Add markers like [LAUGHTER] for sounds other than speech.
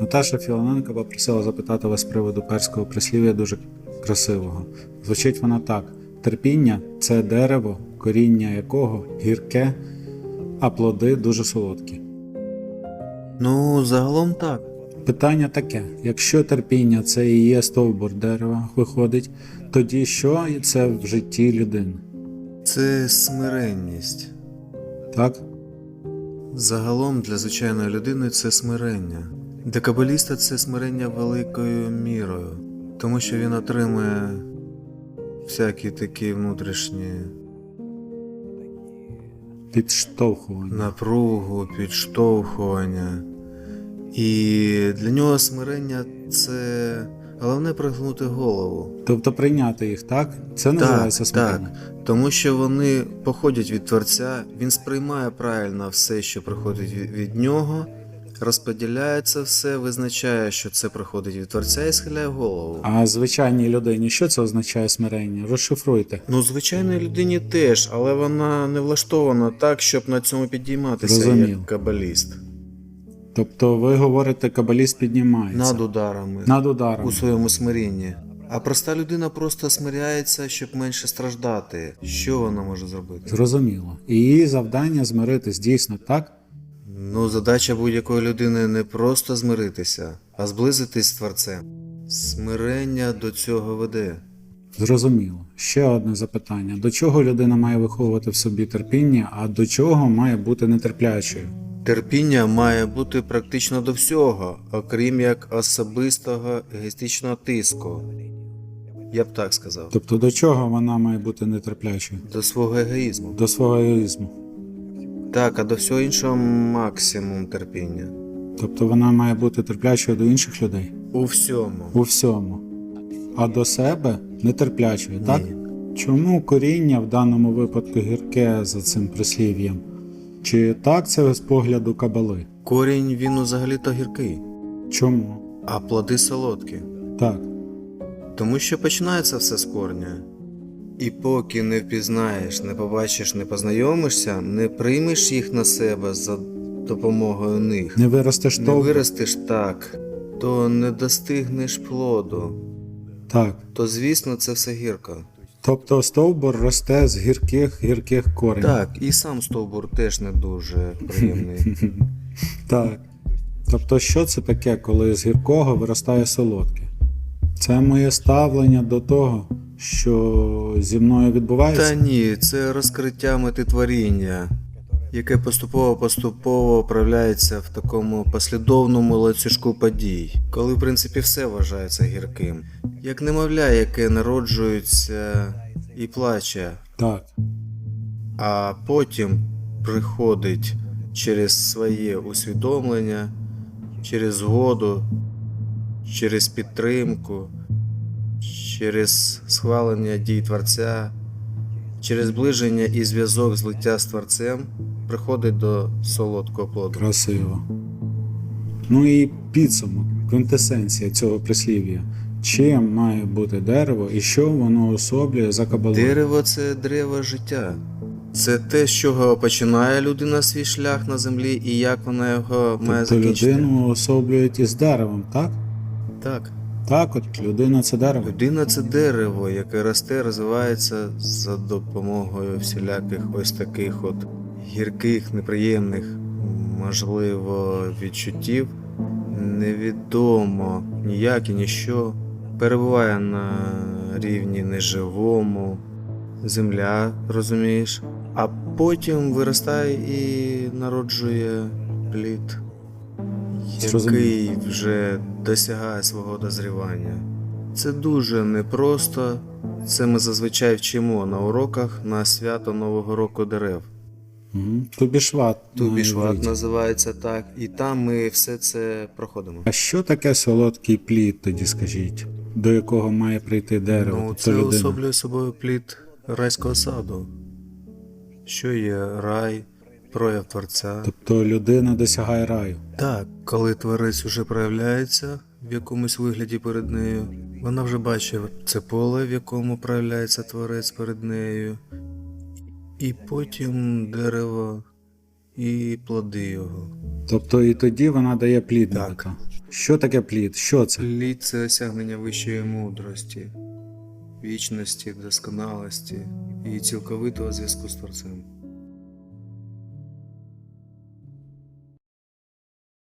Наташа Філоненко попросила запитати вас з приводу перського прислів'я дуже красивого. Звучить вона так: терпіння це дерево, коріння якого гірке, а плоди дуже солодкі. Ну, загалом так. Питання таке: якщо терпіння це і є стовбур дерева, виходить, тоді що це в житті людини? Це смиренність. Так? Загалом для звичайної людини це смирення. Для кабаліста це смирення великою мірою, тому що він отримує всякі такі внутрішні Підштовхування. напругу, підштовхування. І для нього смирення це головне пригнути голову. Тобто прийняти їх, так? Це називається смирення. Так, тому що вони походять від Творця, він сприймає правильно все, що приходить від нього, розподіляє це все, визначає, що це приходить від Творця і схиляє голову. А звичайній людині що це означає смирення? Розшифруйте. Ну, звичайній людині теж, але вона не влаштована так, щоб на цьому підійматися Зрозумів. як кабаліст. Тобто ви говорите, кабаліст піднімається Над ударами, над ударом. у своєму смирінні. А проста людина просто смиряється, щоб менше страждати. Що вона може зробити? Зрозуміло. І її завдання змиритись дійсно так? Ну, задача будь-якої людини не просто змиритися, а зблизитись з Творцем. Смирення до цього веде. Зрозуміло. Ще одне запитання: до чого людина має виховувати в собі терпіння, а до чого має бути нетерплячою? Терпіння має бути практично до всього, окрім як особистого егоїстичного тиску. Я б так сказав. Тобто до чого вона має бути нетерплячою? До свого егоїзму. До свого егоїзму. Так, а до всього іншого максимум терпіння. Тобто вона має бути терплячою до інших людей У всьому. у всьому, а до себе нетерплячою, так? Ні. Чому коріння в даному випадку гірке за цим прислів'ям? Чи так це з погляду кабали? Корінь він взагалі-то гіркий, Чому? а плоди солодкі. Так. Тому що починається все з корня. І поки не впізнаєш, не побачиш, не познайомишся, не приймеш їх на себе за допомогою них, Не виростеш не виростеш так, то не достигнеш плоду, Так. то звісно це все гірко. Тобто стовбур росте з гірких гірких коренів. Так, і сам стовбур теж не дуже приємний. [LAUGHS] Так. Тобто, що це таке, коли з гіркого виростає солодке? Це моє ставлення до того, що зі мною відбувається. Та ні, це розкриття мети творіння, яке поступово-поступово проявляється в такому послідовному ланцюжку подій, коли в принципі все вважається гірким, як немовля, яке народжується і плаче, Так. а потім приходить через своє усвідомлення, через згоду, через підтримку, через схвалення дій Творця, через зближення і зв'язок злиття з Творцем приходить до солодкого плоду. Красиво. Ну і підсумок, квінтесенція цього прислів'я. Чим має бути дерево і що воно особлює за кабалою? Дерево це древо життя. Це те, з чого починає людина свій шлях на землі і як вона його має Тобто закінчити. людину особлюють із деревом, так? Так. Так, от людина це дерево. Людина це дерево, яке росте, розвивається за допомогою всіляких ось таких от гірких, неприємних, можливо, відчуттів. Невідомо ніяк і ніщо. Перебуває на рівні неживому, земля, розумієш, а потім виростає і народжує плід. Який вже досягає свого дозрівання. Це дуже непросто. Це ми зазвичай вчимо на уроках на свято Нового року дерев. Тубішват. Тубішват називається так, і там ми все це проходимо. А що таке солодкий плід, тоді скажіть, до якого має прийти дерево? Ну, тобто це людина? особлює собою плід райського саду. Що є рай, прояв Творця. Тобто людина досягає раю. Так, коли творець уже проявляється в якомусь вигляді перед нею, вона вже бачить це поле, в якому проявляється творець перед нею, і потім дерево і плоди його. Тобто і тоді вона дає плід Так. Що таке плід? Що це? Плід це осягнення вищої мудрості, вічності, досконалості і цілковитого зв'язку з Творцем.